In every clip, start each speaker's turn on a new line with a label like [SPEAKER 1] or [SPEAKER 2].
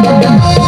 [SPEAKER 1] Müzik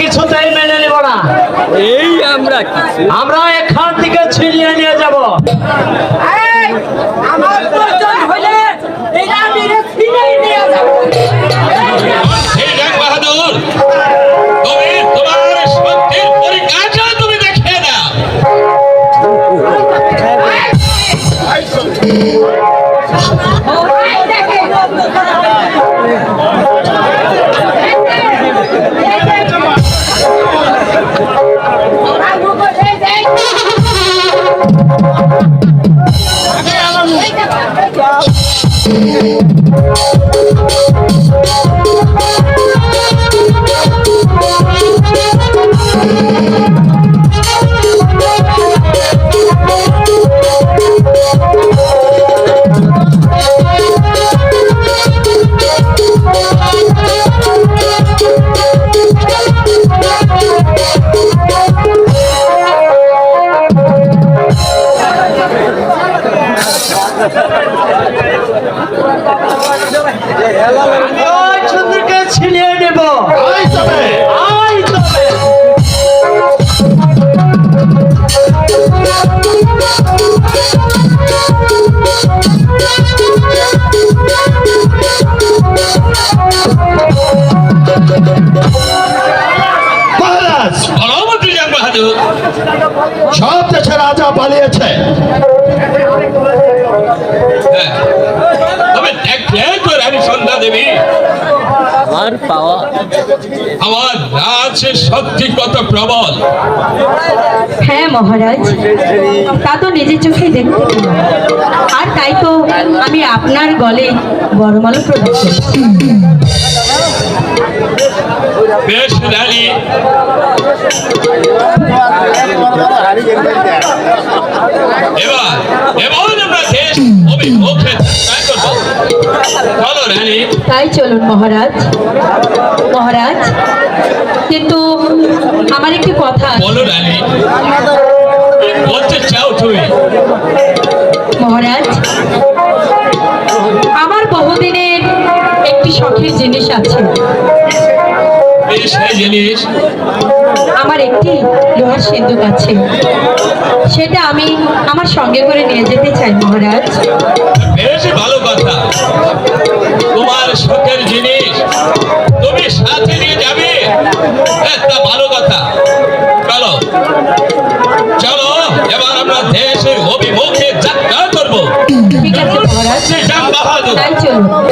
[SPEAKER 1] কিছুতেই মেনে নেব না।
[SPEAKER 2] এই আমরা
[SPEAKER 1] আমরা এখান থেকে ছিনিয়ে নিয়ে যাব।
[SPEAKER 3] আমার
[SPEAKER 1] ওই
[SPEAKER 4] ஏழாவது
[SPEAKER 5] সব দেশে রাজা পালিয়েছে।
[SPEAKER 4] হ্যাঁ। তবে দেখলে তো রানী সন্ধ্যা দেবী।
[SPEAKER 2] আর পাওয়া
[SPEAKER 4] আমার রাজের শক্তি কত প্রবল।
[SPEAKER 6] হ্যাঁ মহারাজ। তা তো নিজের চোখে দেখতে আর তাই তো আমি আপনার গলে বড়মালা প্রদান করছি।
[SPEAKER 4] বেশ রানী। এবার এবার আমরা দেশ অভিমুখে চলো রানী।
[SPEAKER 6] তাই চলুন মহারাজ। মহারাজ কিন্তু আমার একটি কথা।
[SPEAKER 4] বলো রানী। বলতে চাও তুমি?
[SPEAKER 6] মহারাজ আমার বহুদিনের একটি শখের জিনিস আছে। আমার একটি লোহার সিন্ধুক আছে। সেটা আমি আমার সঙ্গে করে নিয়ে যেতে চাই মহারাজ।
[SPEAKER 4] বেশ ভালো কথা। তোমার শখের জিনিস। তুমি সাথে নিয়ে যাবে। একটা ভালো কথা। চলো। চলো এবার আমরা দেশে অভিমুখে যাত্রা করব।
[SPEAKER 6] ঠিক আছে মহারাজ। তাই চলুন।